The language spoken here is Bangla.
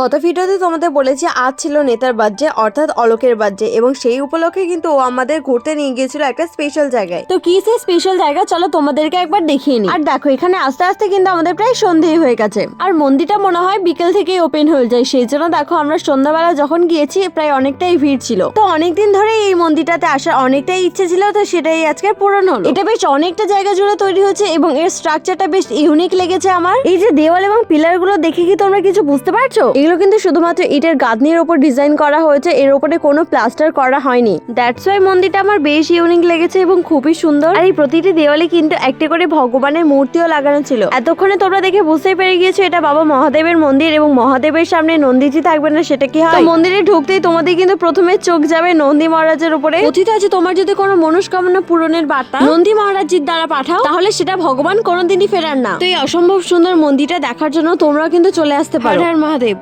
গত ভিডিওতে তোমাদের বলেছি আজ ছিল নেতার বার্থডে অর্থাৎ অলোকের বার্থডে এবং সেই উপলক্ষে কিন্তু ও আমাদের ঘুরতে নিয়ে গিয়েছিল একটা স্পেশাল জায়গায়। তো কি সেই স্পেশাল জায়গা? চলো তোমাদেরকে একবার দেখিয়ে নি আর দেখো এখানে আস্তে আস্তে কিন্তু আমাদের প্রায় সন্ধেই হয়ে গেছে। আর মন্দিরটা মনে হয় বিকেল থেকেই ওপেন হয়ে যায় সেই জন্য দেখো আমরা সন্ধ্যাবেলা যখন গিয়েছি প্রায় অনেকটাই ভিড় ছিল। তো অনেকদিন ধরে এই মন্দিরটাতে আসার অনেকটাই ইচ্ছে ছিল তো সেটাই আজকে পূরণ হলো। এটা বেশ অনেকটা জায়গা জুড়ে তৈরি হয়েছে এবং এর স্ট্রাকচারটা বেশ ইউনিক লেগেছে আমার। এই যে দেওয়াল এবং পিলারগুলো দেখে কি তোমরা কিছু বুঝতে পারছ? এগুলো কিন্তু শুধুমাত্র ইটের গাঁথনির ওপর ডিজাইন করা হয়েছে, এর উপরে কোনো প্লাস্টার করা হয়নি। দ্যাটস ওয়াই মন্দিরটা আমার বেশ ইউনিক লেগেছে এবং খুবই সুন্দর। আর এই প্রতিটি দেওয়ালে কিন্তু একটা করে ভগবানের মূর্তিও লাগানো ছিল। এতক্ষণে তোমরা দেখে বুঝতেই পেরে গিয়েছো, এটা বাবা মহাদেবের মন্দির এবং মহাদেবের সামনে নন্দীজি থাকবে না, সেটা কি হয়? মন্দিরে ঢুকতেই তোমাদের কিন্তু প্রথমে চোখ যাবে নন্দী মহারাজের উপরে। কথিত আছে, তোমার যদি কোনো মনস্কামনা পূরণের বার্তা নন্দী মহারাজজির দ্বারা পাঠাও, তাহলে সেটা ভগবান কোনোদিনই ফেরার না। তো এই অসম্ভব সুন্দর মন্দিরটা দেখার জন্য তোমরাও কিন্তু চলে আসতে পারো। হর মহাদেব।